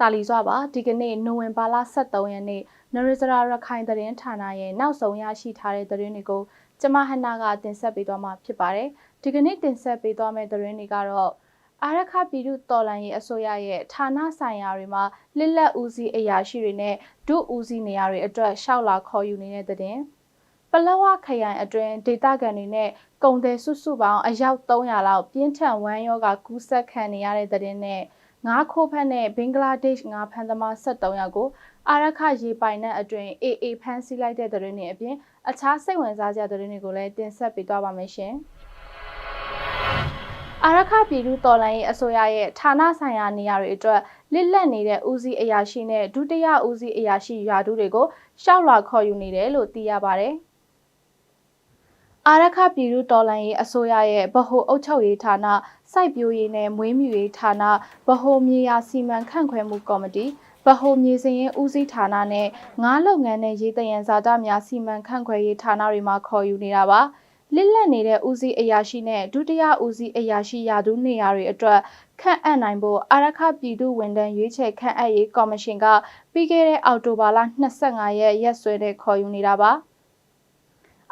တာလီစွာပါဒီကနေ့နိုဝင်ဘာလ23ရက်နေ့နရစရာရခိုင်သတင်းဌာနရဲ့နောက်ဆုံးရရှိထားတဲ့သတင်းတွေကိုကျမဟနာကတင်ဆက်ပေးသွားမှာဖြစ်ပါတယ်ဒီကနေ့တင်ဆက်ပေးသွားမယ့်သတင်းတွေကတော့အာရခပြည်သူတော်လှန်ရေးအစိုးရရဲ့ဌာနဆိုင်ရာတွေမှာလစ်လက်ဦးစီးအရာရှိတွေနဲ့ဒုဦးစီးနေရာတွေအတွက်ရှောက်လာခေါ်ယူနေတဲ့သတင်းပလဝခရိုင်အတွင်းဒေသခံတွေနဲ့ကုံတယ်စုစုပေါင်းအယောက်300လောက်ပြင်းထန်ဝမ်းရောဂါကူးစက်ခံနေရတဲ့သတင်းနဲ့ ငါးခိုးဖက်နဲ့ဘင်္ဂလားဒေ့ရှ်ငါးဖန်သမား73ယောက်ကိုအာရခရေပိုင်နဲ့အတွင် AA ဖမ်းဆီးလိုက်တဲ့သတင်းတွေအပြင်အခြားစိတ်ဝင်စားစရာသတင်းတွေကိုလည်းတင်ဆက်ပေးသွားပါမယ်ရှင်။အာရခပြည်သူတော်လှန်ရေးအစိုးရရဲ့ဌာနဆိုင်ရာနေရာတွေအတွက်လစ်လက်နေတဲ့ဦးစီးအရာရှိနဲ့ဒုတိယဦးစီးအရာရှိရာထူးတွေကိုရှောက်လာခေါ်ယူနေတယ်လို့သိရပါတယ်။ အာရခပြည်သူတော်လှန်ရေးအစိုးရရဲ့ဗဟိုအုပ်ချုပ်ရေးဌာနစိုက်ပျိုးရေးနဲ့မွေးမြူရေးဌာနဗဟိုမြေယာစီမံခန့်ခွဲမှုကော်မတီဗဟိုမြေစရင်ဦးစီးဌာနနဲ့ငါးလုပ်ငန်းနဲ့ရေးတယံဇာတများစီမံခန့်ခွဲရေးဌာနတွေမှာခေါ်ယူနေတာပါလစ်လက်နေတဲ့ဦးစီးအရာရှိနဲ့ဒုတိယဦးစီးအရာရှိရာထူးနေရာတွေအတွက်ခန့်အပ်နိုင်ဖို့အာရခပြည်သူဝန်ထမ်းရွေးချယ်ခန့်အပ်ရေးကော်မရှင်ကပြီးခဲ့တဲ့အောက်တိုဘာလ25ရက်ရက်စွဲနဲ့ခေါ်ယူနေတာပါ။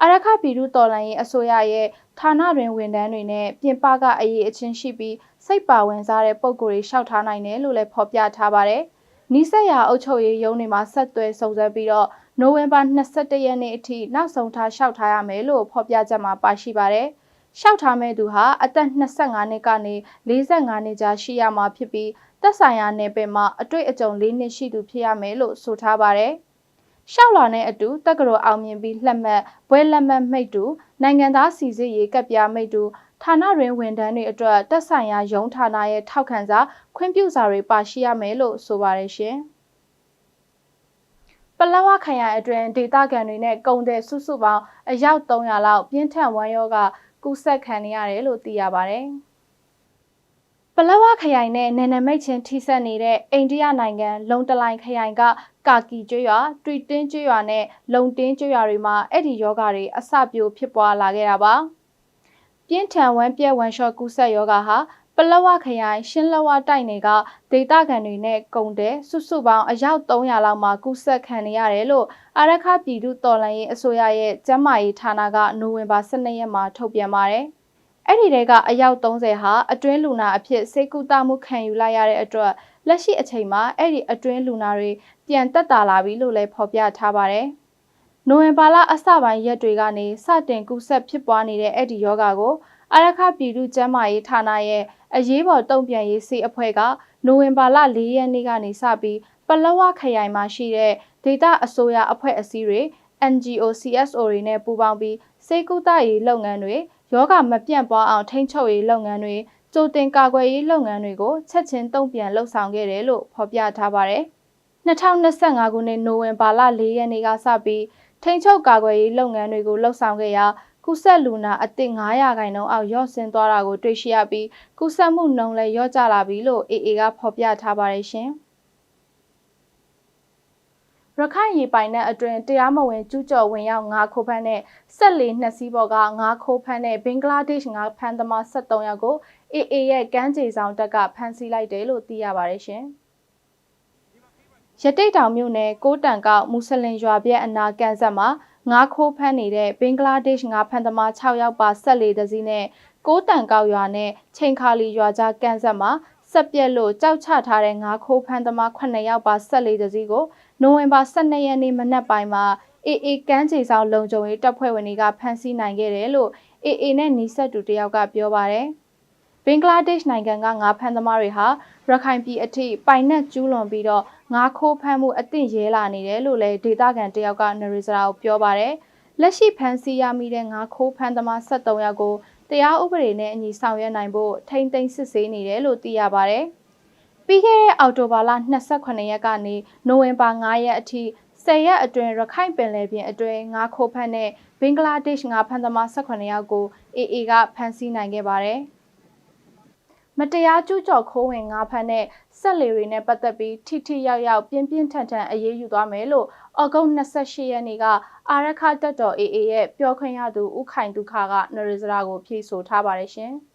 အာရခပြည်သူတော်လှန်ရေးအစိုးရရဲ့ဌာနတွင်ဝန်ထမ်းတွေနဲ့ပြင်ပကအရေးအချင်းရှိပြီးစိတ်ပါဝင်စားတဲ့ပုံကိုယ်တွေရှောက်ထားနိုင်တယ်လို့လည်းဖော်ပြထားပါတယ်။နီးစပ်ရာအုပ်ချုပ်ရေးရုံးတွေမှာဆက်သွယ်စုံစမ်းပြီးတော့နိုဝင်ဘာ22ရက်နေ့အထိနောက်ဆုံးထားရှောက်ထားရမယ်လို့ဖော်ပြချက်မှာပါရှိပါတယ်။ရှောက်ထားမဲ့သူဟာအသက်25နှစ်ကနေ45နှစ်ကြားရှိရမှာဖြစ်ပြီးသက်ဆိုင်ရာနယ်ပယ်မှာအတွေ့အကြုံ၄နှစ်ရှိသူဖြစ်ရမယ်လို့ဆိုထားပါတယ်။ ရှောက်လာနဲ့အတူတက္ကသိုလ်အောင်မြင်ပြီးလှက်မှတ်ဘွဲလက်မှတ်မိတ်တူနိုင်ငံသားစီစစ်ရေးကပ်ပြားမိတ်တူဌာနတွင်ဝန်ထမ်းတွေအတွက်တက်ဆိုင်ရာရုံးဌာနရဲ့ထောက်ခံစာခွင့်ပြုစာတွေပါရှိရမယ်လို့ဆိုပါတယ်ရှင်ပလဝခရိုင်အတွင်းဒေသခံတွေနဲ့ကုံတဲ့စုစုပေါင်းအယောက်300လောက်ပြင်းထန်ဝမ်းရောဂါကူးစက်ခံနေရတယ်လို့သိရပါတယ်။ ပလဝခရိုင်နဲ့နယ်နမိတ်ချင်းထိစပ်နေတဲ့အိန္ဒိယနိုင်ငံလုံတလိုင်ခရိုင်ကကာကီကျွရွာတွီတင်းကျွရွာနဲ့လုံတင်းကျွရွာတွေမှာအဲ့ဒီယောဂါတွေအစပြိုဖြစ်ပွားလာခဲ့တာပါပြင်းထန်ဝမ်းပြက်ဝမ်းလျှော့ကူးစက်ယောဂါဟာပလဝခရိုင်ရှင်းလဝတိုက်နယ်ကဒေသခံတွေနဲ့ကုံတဲ့စုစုပေါင်းအယောက်300လောက်မှကူးစက်ခံနေရတယ်လို့အာရခပြည်သူတော်လှန်ရေးအစိုးရရဲ့ကျန်းမာရေးဌာနကနိုဝင်ဘာ12ရက်မှာထုတ်ပြန်ပါတယ်။ အဲ့ဒီတဲကအယောက်30ဟာအတွင်းလူနာအဖြစ်စိတ်ကူတာမှုခံယူလိုက်ရတဲ့အတွက်လက်ရှိအချိန်မှာအဲ့ဒီအတွင်းလူနာတွေပြန်တက်တာလာပြီလို့လည်းဖော်ပြထားပါတယ်။နိုဝင်ဘာလအစပိုင်းရက်တွေကနေစတင်ကူးစက်ဖြစ်ပွားနေတဲ့အဲ့ဒီယောဂါကိုအာရခပြည်သူ့ကျန်းမာရေးဌာနရဲ့အရေးပေါ်တုံ့ပြန်ရေးစီအဖွဲ့ကနိုဝင်ဘာလ၄ရက်နေ့ကနေစပြီးပလဝခရိုင်မှာရှိတဲ့ဒေသအစိုးရအဖွဲ့အစည်းတွေ NGO CSO တွေနဲ့ပူးပေါင်းပြီးစေကူတာရေးလုပ်ငန်းတွေ ယောဂမပြန့်ပွားအောင်ထိန်းချုပ်ရေးလုပ်ငန်းတွေကြိုတင်ကာကွယ်ရေးလုပ်ငန်းတွေကိုချက်ချင်းတုံ့ပြန်လှုပ်ဆောင်ခဲ့တယ်လို့ဖော်ပြထားပါတယ်။2025ခုနှစ်နိုဝင်ဘာလ4ရက်နေ့ကစပြီးထိန်းချုပ်ကာကွယ်ရေးလုပ်ငန်းတွေကိုလှုပ်ဆောင်ခဲ့ရာကုဆက်လူနာအသစ်900ခိုင်နှုန်းအောက်ရော့ဆင်းသွားတာကိုတွေ့ရှိရပြီးကုဆက်မှုနှုန်းလည်းရော့ကျလာပြီလို့ AA ကဖော်ပြထားပါတယ်ရှင်။ ရခိုင်ရေပိုင်တဲ့အတွင်တရားမဝင်ကျူးကျော်ဝင်ရောက်ငါးခိုးဖမ်းတဲ့ဆက်လီနှစ်စီးပေါ်ကငါးခိုးဖမ်းတဲ့ဘင်္ဂလားဒေ့ရှ်ငါးဖမ်းသမား73ယောက်ကို AA ရဲ့ကမ်းခြေဆောင်တပ်ကဖမ်းဆီးလိုက်တယ်လို့သိရပါတယ်ရှင်။ရတိတ်တောင်မြို့နယ်ကိုတန်ကောက်မွတ်စလင်ရွာပြက်အနာကန်ဆက်မှာငါးခိုးဖမ်းနေတဲ့ဘင်္ဂလားဒေ့ရှ်ငါးဖမ်းသမား6ယောက်ပါဆက်လီတစ်စီးနဲ့ကိုတန်ကောက်ရွာနဲ့ချိန်ခါလီရွာကြားကန်ဆက်မှာဆက်ပြက်လို့ကြောက်ချထားတဲ့ငါးခိုးဖမ်းသမား9ယောက်ပါဆက်လီတစ်စီးကို နိုဝင်ဘာ12ရက်နေ့မနက်ပိုင်းမှာအေအေကန်းချေဆောင်လုံခြုံရေးတပ်ဖွဲ့ဝင်တွေကဖမ်းဆီးနိုင်ခဲ့တယ်လို့အေအေနဲ့နီးစပ်သူတယောက်ကပြောပါတယ်။ဘင်္ဂလားဒေ့ရှ်နိုင်ငံကငါးဖမ်းသမားတွေဟာရခိုင်ပြည်အထိပိုင်နက်ကျူးလွန်ပြီးတော့ငါးခိုးဖမ်းမှုအသင့်ရဲလာနေတယ်လို့လည်းဒေသခံတယောက်ကနရီစရာကိုပြောပါတယ်။လက်ရှိဖမ်းဆီးရမိတဲ့ငါးခိုးဖမ်းသမား73ယောက်ကိုတရားဥပဒေနဲ့အညီဆောင်ရွက်နိုင်ဖို့ထိမ့်သိမ်းစစ်ဆေးနေတယ်လို့သိရပါတယ်။ ပြီးခဲ့တဲ့အောက်တိုဘာလ28ရက်ကနေနိုဝင်ဘာ9ရက်အထိ10ရက်အတွင်းရခိုင်ပင်လယ်ပြင်အတွင်းငါးခိုးဖမ်းတဲ့ဘင်္ဂလားဒေ့ရှ်ငါးဖမ်းသမား18ယောက်ကို AA ကဖမ်းဆီးနိုင်ခဲ့ပါတယ်။မတရားကျူးကျော်ခိုးဝင်ငါးဖမ်းတဲ့ဆက်လေတွေနဲ့ပတ်သက်ပြီးထိထိရောက်ရောက်ပြင်းပြင်းထန်ထန်အရေးယူသွားမယ်လို့ဩဂုတ်28ရက်နေ့ကအာရခတက်တော် AA ရဲ့ပြောခွင့်ရသူဦးခိုင်ဒုခကနရဇရာကိုဖြေဆိုထားပါတယ်ရှင်။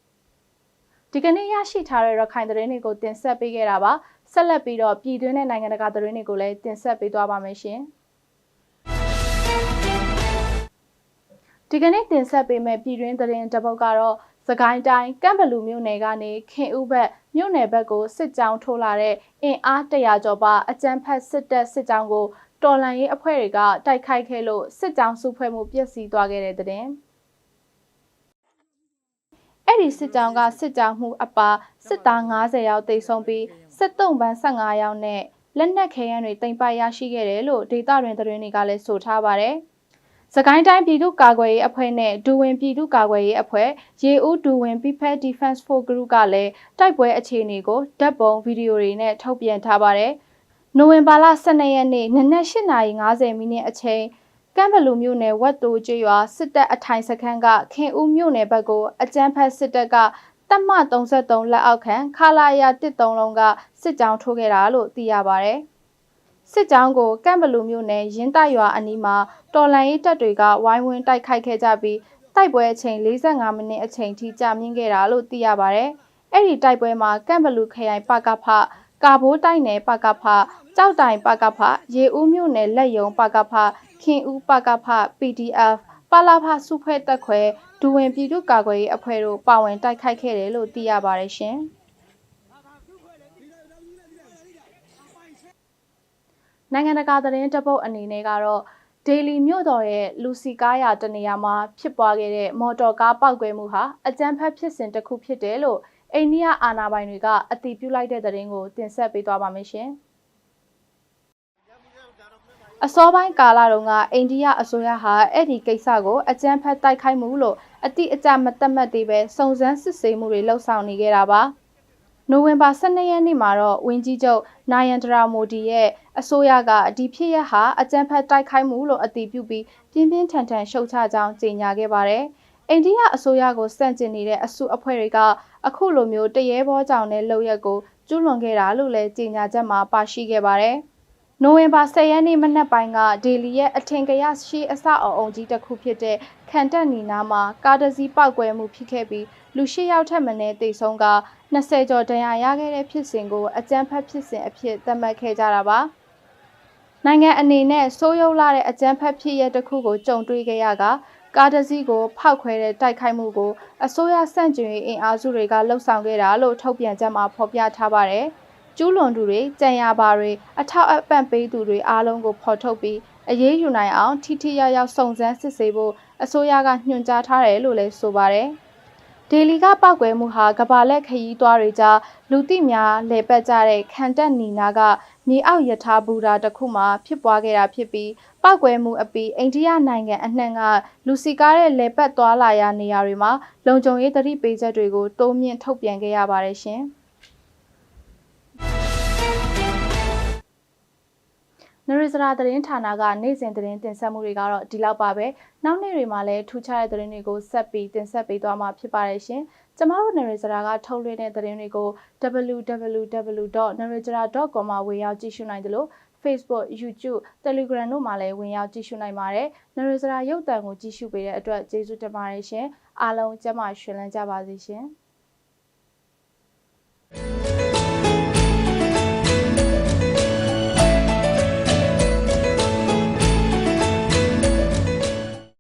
ဒီကနေ့ရရှိထားတဲ့ရခိုင်သတင်းတွေကိုတင်ဆက်ပေးခဲ့တာပါဆက်လက်ပြီးတော့ပြည်တွင်းနဲ့နိုင်ငံတကာသတင်းတွေကိုလည်းတင်ဆက်ပေးသွားပါမယ်ရှင်ဒီကနေ့တင်ဆက်ပေးမယ့်ပြည်တွင်းသတင်းတစ်ပုဒ်ကတော့စကိုင်းတိုင်းကမ်ဘလူမြို့နယ်ကနေခင်ဦးဘက်မြို့နယ်ဘက်ကိုစစ်ကြောင်းထိုးလာတဲ့အင်အားတရာကျော်ပါအကြမ်းဖက်စစ်တပ်စစ်ကြောင်းကိုတော်လန်ရေးအဖွဲ့တွေကတိုက်ခိုက်ခဲ့လို့စစ်ကြောင်းစုဖွဲ့မှုပျက်စီးသွားခဲ့တဲ့တဲ့။ အဲ့ဒီစစ်ကြောင်းကစစ်ကြောင်းမှုအပါစစ်သား90ယောက်တိတ်ဆုံးပြီးစစ်တုံးပန်း15ယောက်နဲ့လက်နက်ခဲယမ်းတွေတင်ပိုက်ရရှိခဲ့တယ်လို့ဒေတာတွင်သတင်းတွေကလည်းဆိုထားပါတယ်။စကိုင်းတိုင်းပြည်သူ့ကာကွယ်ရေးအဖွဲ့နဲ့ဒူဝင်ပြည်သူ့ကာကွယ်ရေးအဖွဲ့ရေဦးဒူဝင် People Defense Force Group ကလည်းတိုက်ပွဲအခြေအနေကိုဓာတ်ပုံဗီဒီယိုတွေနဲ့ထုတ်ပြန်ထားပါတယ်။နိုဝင်ဘာလ12ရက်နေ့နနက်8:50မိနစ်အချိန် ကမ်ဘလူမြို့နယ်ဝတ်တိုကျွော်စစ်တပ်အထိုင်စခန်းကခင်ဦးမြို့နယ်ဘက်ကိုအကြမ်းဖက်စစ်တပ်ကတပ်မ33လက်အောက်ခံခလာယာ13လုံးကစစ်ကြောင်းထိုးခဲ့တာလို့သိရပါဗျ။စစ်ကြောင်းကိုကမ်ဘလူမြို့နယ်ရင်းတိုက်ရွာအနီးမှာတော်လန်ရေးတပ်တွေကဝိုင်းဝန်းတိုက်ခိုက်ခဲ့ကြပြီးတိုက်ပွဲအချိန်45မိနစ်အချိန်ထိကြာမြင့်ခဲ့တာလို့သိရပါဗျ။အဲ့ဒီတိုက်ပွဲမှာကမ်ဘလူခရိုင်ပကဖကာဘိုးတိုက်နယ်ပကဖကြောက်တိုင်ပကဖရေဦးမြို့နယ်လက်ယုံပကဖ ခင်ဦးပကဖ PDF ပါလာဖစုဖွဲ့တက်ခွဲဒူဝင်ပြည်သူ့ကာကွယ်ရေးအဖွဲ့တို့ပါဝင်တိုက်ခိုက်ခဲ့တယ်လို့သိရပါတယ်ရှင်။နိုင်ငံတကာသတင်းတပုတ်အနေနဲ့ကတော့ဒေလီမြို့တော်ရဲ့လူစီကားရတနေရာမှာဖြစ်ပွားခဲ့တဲ့မော်တော်ကားပောက်ကွဲမှုဟာအကြမ်းဖက်ဖြစ်စဉ်တစ်ခုဖြစ်တယ်လို့အိန္ဒိယအာဏာပိုင်တွေကအတည်ပြုလိုက်တဲ့သတင်းကိုတင်ဆက်ပေးသွားပါမယ်ရှင်။ အစောပိုင်းကာလတုန်းကအိန္ဒိယအစိုးရဟာအဲ့ဒီကိစ္စကိုအကြမ်းဖက်တိုက်ခိုက်မှုလို့အတိအကျမတတ်မှတ်သေးပဲစုံစမ်းစစ်ဆေးမှုတွေလှုပ်ဆောင်နေခဲ့တာပါ။နိုဝင်ဘာ12ရက်နေ့မှာတော့ဝင်းကြီးချုပ်နာယန်ဒရာမိုဒီရဲ့အစိုးရကဒီဖြစ်ရပ်ဟာအကြမ်းဖက်တိုက်ခိုက်မှုလို့အတည်ပြုပြီးပြင်းပြင်းထန်ထန်ရှုတ်ချကြောင်းကြေညာခဲ့ပါတယ်။အိန္ဒိယအစိုးရကိုစန့်ကျင်နေတဲ့အစုအဖွဲ့တွေကအခုလိုမျိုးတရေဘောကြောင်တဲ့လုပ်ရက်ကိုကျူးလွန်ခဲ့တာလို့လည်းကြေညာချက်မှာပါရှိခဲ့ပါတယ်။ နိုဝင်ဘာ10ရက်နေ့မနက်ပိုင်းကဒေလီရဲ့အထင်ကရရှိအဆောက်အအုံကြီးတစ်ခုဖြစ်တဲ့ခံတက်နီနာမှာကားတစ်စီးပောက်ကွဲမှုဖြစ်ခဲ့ပြီးလူ၈ယောက်ထက်မနည်းတိတ်ဆုံးက20ကျော်ဒဏ်ရာရခဲ့တဲ့ဖြစ်စဉ်ကိုအကြမ်းဖက်ဖြစ်စဉ်အဖြစ်သတ်မှတ်ခဲ့ကြတာပါနိုင်ငံအနေနဲ့စိုးရုံလာတဲ့အကြမ်းဖက်ဖြစ်ရတစ်ခုကိုကြုံတွေ့ခဲ့ရကကားတစ်စီးကိုဖောက်ခွဲတဲ့တိုက်ခိုက်မှုကိုအစိုးရစန့်ကျင်ရေးအင်အားစုတွေကလှုပ်ဆောင်ခဲ့တာလို့ထုတ်ပြန်ချက်မှာဖော်ပြထားပါတယ် ကျူးလွန်သူတွေကြံရပါတွေအထောက်အပံ့ပေးသူတွေအားလုံးကိုဖော်ထုတ်ပြီးအရေးယူနိုင်အောင်ထိထိရောက်ရောက်စုံစမ်းစစ်ဆေးဖို့အစိုးရကညွှန်ကြားထားတယ်လို့လည်းဆိုပါတယ်။ဒေလီကပောက်ကွဲမှုဟာကဘာလက်ခရီးသွားတွေကြားလူသိများလဲပတ်ကြတဲ့ခံတက်နီနာကမြေအောက်ယထာဘူတာတစ်ခုမှာဖြစ်ပွားခဲ့တာဖြစ်ပြီးပောက်ကွဲမှုအပြီးအိန္ဒိယနိုင်ငံအနှံ့ကလူစီကားတဲ့လဲပတ်သွားလာရာနေရာတွေမှာလုံခြုံရေးသတိပေးချက်တွေကိုတိုးမြင့်ထုတ်ပြန်ခဲ့ရပါတယ်ရှင်။ နရိစရာသတင်းဌာနကနေ့စဉ်သတင်းတင်ဆက်မှုတွေကတော့ဒီလောက်ပါပဲနောက်နေ့တွေမှာလည်းထူးခြားတဲ့သတင်းတွေကိုဆက်ပြီးတင်ဆက်ပေးသွားမှာဖြစ်ပါတယ်ရှင်ကျမတို့နရိစရာကထုတ်လွှင့်တဲ့သတင်းတွေကို www.narajara.com မှာဝင်ရောက်ကြည့်ရှုနိုင်တယ်လို့ Facebook, YouTube, Telegram တို့မှာလည်းဝင်ရောက်ကြည့်ရှုနိုင်ပါတယ်။နရစရာရုပ်သံကိုကြည့်ရှုပေးတဲ့အတွက်ကျေးဇူးတင်ပါတယ်ရှင်။အားလုံးကျမရှင်လန်းကြပါစေရှင်။